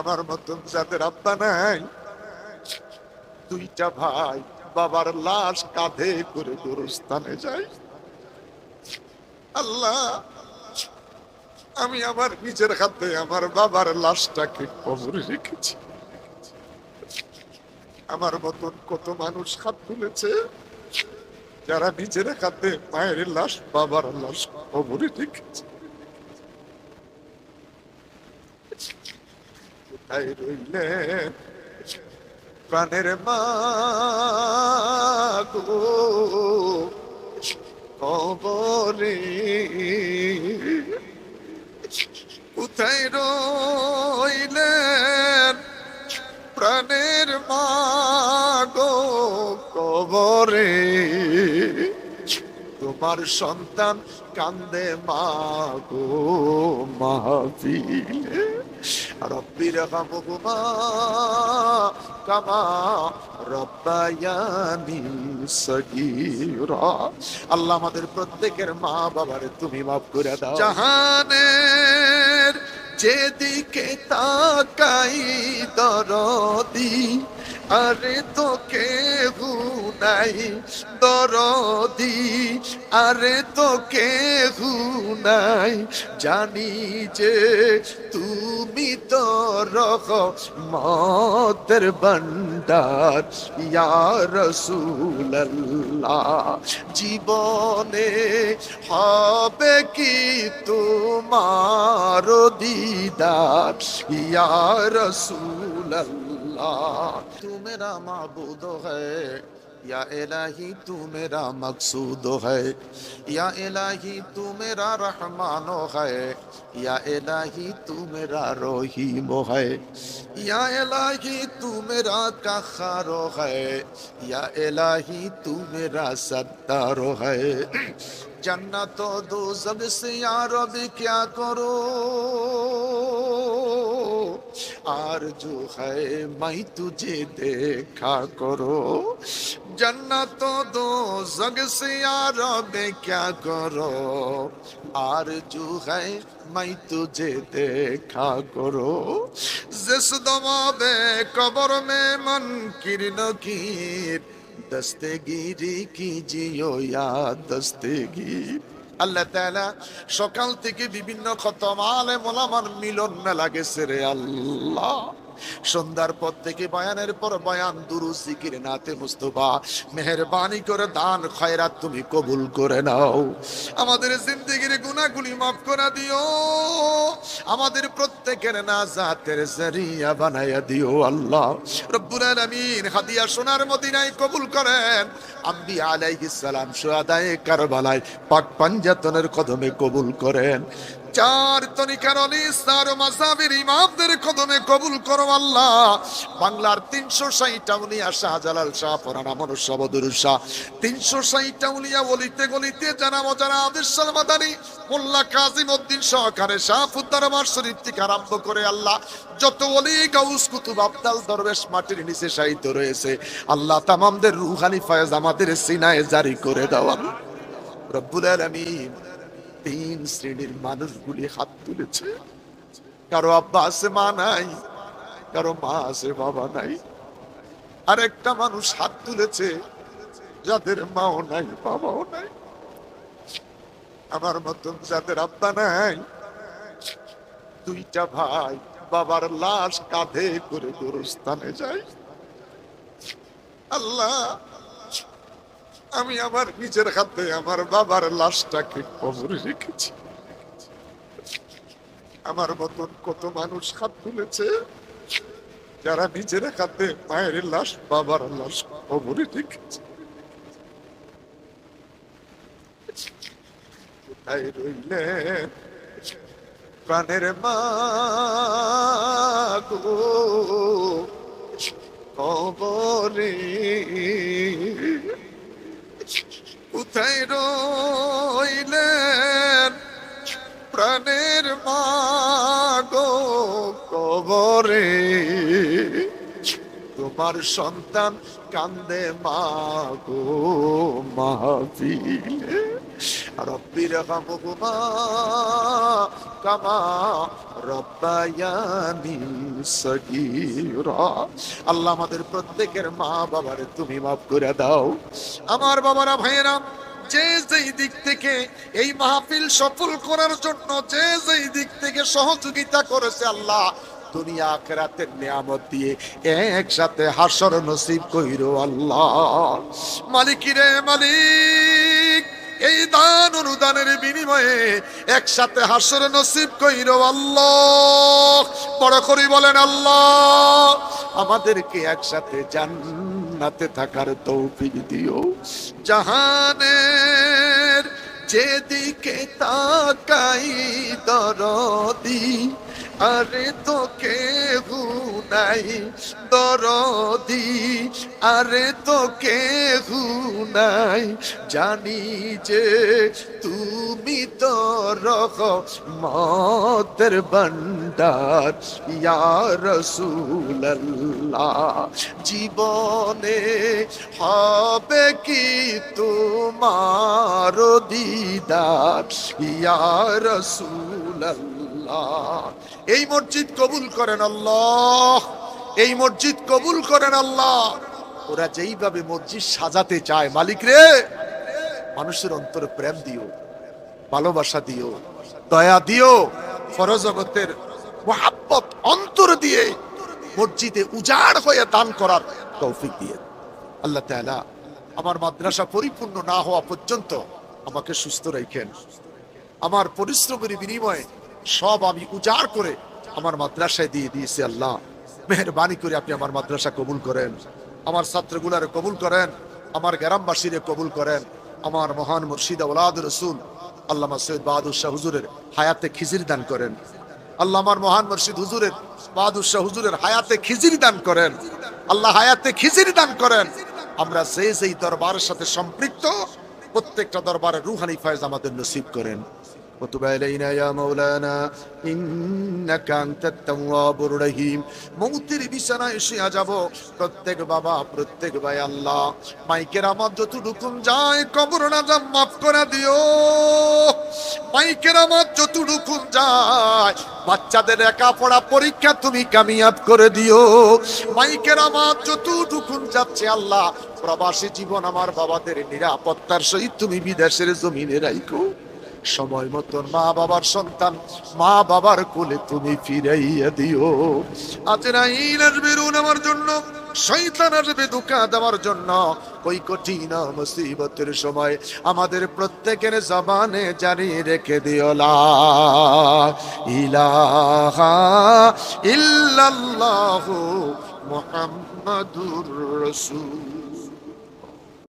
আমার মতন যাদের আব্বা নাই, দুইটা ভাই বাবার লাশ কাঁধে করে গোরস্থানে যায়। আল্লাহ, আমি আমার নিজের হাতে আমার বাবার লাশটাকে কবরে রেখেছি। আমার মতন কত মানুষ হাত তুলেছে, যারা নিজের হাতে মায়ের লাশ, বাবার লাশ কবরে রেখেছে। প্রাণের মা গো কবরে কোথায় রইলেন প্রাণের মা গো কবরে তোমার সন্তান কান্দে মা গো মাহফিলে। সগীরা। আল্লাহ আমাদের প্রত্যেকের মা বাবার তুমি মাফ করে দাও। জাহানের যেদিকে তাকাই দরদি আরে তো কেহু নাই দরদি। আরে তো কেহু নাই জানি যে তুমি তো রহ মতের বন্ডার ইয়া রসুল্লাহ জীবনে হবে কি তোমার দিদার? رسول اللہ، تو میرا معبود ہے۔ یا الہی، تو میرا مقصود ہے۔ یا الہی، تو میرا رحمان ہے۔ یا الہی، تو میرا روحیم ہے۔ یا الہی، تو میرا کخار ہے۔ یا الہی، تو میرا ستار ہے۔ جنت و دوزب سے یا رب، کیا کرو؟ करो आरजू है मैं तुझे देखा करो जन्नत दो जग से यार बे क्या करो आरजू है मैं तुझे देखा करो जिस दमाबे कब्र में मन किरण कीर दस्तेगिरी कीजियो या दस्तेगीर আল্লাহ তালা সকাল থেকে বিভিন্ন খতম আলে মোলামার মিলন মেলা গেছে রে আল্লাহ। সন্ধ্যার পর থেকে বয়ানের পর বয়ান দুরু জিকির নাতে মুস্তফা। মেহরবানি করে দান, খয়রাত তুমি কবুল করে নাও। আমাদের জিন্দেগির গুনাহগুলি মাফ করে দিও। আমাদের প্রত্যেকের নাজাতের জরিয়া বানাইয়া দিও আল্লাহ। রব্বুল আলামিন হাদিয়া সোনার মদিনায় কবুল করেন। আম্বি আলাইহিস সালাম সুহাদায়ে কারবালায় পাক পাঞ্জাতনের কদমে কবুল করেন। চার তরিকার অলি ইসলাম ও মাসাবির ইমামদের কদমে কবুল করো আল্লাহ। বাংলার তিনশো ষাটটা উলিয়া শাহজালাল শাহ, পরানা মনুষ্য বদুর শাহ। তিনশো ষাটটা উলিয়া বলিতে গলিতে জানা মজারা আদেশ মাদানি মোল্লা কাজিম উদ্দিন সহকারে শাহফুদ্দার আমার শরীফ থেকে আরম্ভ করে আল্লাহ, যত অলি গাউস কুতুব আবদাল দরবেশ মাটির নিচে সাহিত্য রয়েছে। আল্লাহ তামামদের রুহানি ফয়েজ আমাদের সিনায় জারি করে দেওয়া রব্বুল আলামিন। তিন শ্রেণির মানুষগুলি হাত তুলেছে। কারও আব্বা আছে, মা নাই, কারও মা আছে, বাবা নাই। আর একটা মানুষ হাত তুলেছে, যাদের মাও নাই, বাবাও নাই। আমার মতন যাদের আব্বা নাই, দুইটা ভাই বাবার লাশ কাঁধে করে গোরস্থানে যায়। আল্লাহ আমি আমার নিজের হাতে আমার বাবার লাশটাকে কবরে রেখেছি। আমার মতন কত মানুষ হাত তুলেছে, যারা নিজের হাতে মায়ের লাশ, বাবার লাশ কবরে রেখেছে। কোথায় রইলেন প্রাণের মা কবরে কোথায় রইলেন প্রাণের মা কবরে। তোমার সন্তান কান্দে মা গো মাহফিলে। রব্বির হামহুমা কামা রব্বায়ানি সগীরা। আল্লাহ আমাদের প্রত্যেকের মা বাবারে তুমি মাফ করে দাও। আমার বাবারা, ভাইয়েরা, যে যেই দিক থেকে এই মাহফিল সফল করার জন্য যে যেই দিক থেকে সহযোগিতা করেছে আল্লাহ, দুনিয়া আখেরাতের নিয়ামত দিয়ে একসাথে হাসর নসিব কইরো আল্লাহ। মালিকিরে মালিক এই দান অনুদানের বিনিময়ে একসাথে হাসর নসিব কইর আল্লাহ। বড় করি বলেন আল্লাহ। আমাদেরকে একসাথে জান্নাতে থাকার তৌফিক দিও। জাহানের যেদিকে তাকাই দরদি আরে তো কেহু নাই দরদি। আরে তো কেহু নাই জানি যে তুমি তো রহ মতের ইয়ার রসুল্লাহ জীবনে হবে কি তোমার দিদার? ইয়ার রসুল্লাহ এই মসজিদ কবুল করেন আল্লাহ। এই মসজিদ কবুল করেন আল্লাহ। ওরা যেইভাবে মসজিদ সাজাতে চায়, মালিক রে। মানুষের অন্তরে প্রেম দিও, ভালোবাসা দিও, দয়া দিও। ফরজগতের মহাব্বত অন্তর দিয়ে মসজিদে উজাড় হয়ে দান করার তৌফিক দিয়ে। আল্লাহ তাআলা আমার মাদ্রাসা পরিপূর্ণ না হওয়া পর্যন্ত আমাকে সুস্থ রাখেন। আমার পরিশ্রমের বিনিময়ে সব আমি উজাড় করে আমার মাদ্রাসায় দিয়ে দিয়েছি আল্লাহ। মেহরবানি করে আপনি আমার মাদ্রাসা কবুল করেন। আমার ছাত্রগুলারে কবুল করেন। আমার গ্রামবাসীরে কবুল করেন। আমার মহান মুর্শিদ ওলাদ রসুল আল্লামা সৈয়দ বাহাদুর শাহ হুজুরের হায়াতে খিজির দান করেন। আল্লাহ আমার মহান মুর্শিদ হুজুরের বাহাদুর শাহ হুজুরের হায়াতে খিজির দান করেন। আল্লাহ হায়াতে খিজির দান করেন। আমরা যে যেই দরবারের সাথে সম্পৃক্ত, প্রত্যেকটা দরবারে রুহানি ফয়েজ আমাদের নসিব করেন। وتب علينا يا مولانا إنك أنت التواب الرحيم মৌতের বিছানায় শুয়ে যাব প্রত্যেক বাবা প্রত্যেক ভাই আল্লাহ মাইকের আমার যতটুকুন যায় কবর নাজাম মাফ করে দিও মাইকের আমার যতটুকুন যায় বাচ্চাদের লেখাপড়া পরীক্ষা তুমি কামিয়াব করে দিও মাইকের আমার যতটুকুন যাচ্ছে আল্লাহ প্রবাসী জীবন আমার বাবাদের নিরাপত্তার সহিত তুমি বিদেশের জমিনে রাইখো সময় মতন মা বাবার সন্তান, মা বাবার কোলে তুমি ফিরাইয়া দিও। আজরাইল আসবে রুন আমার জন্য শৈতান আসবে দুঃখা দেওয়ার জন্য। ওই কঠিন মুসিবতের সময় আমাদের প্রত্যেকের জবানে জারি রেখে দিও, লা ইলাহা ইল্লাল্লাহু মুহাম্মাদুর রাসূল।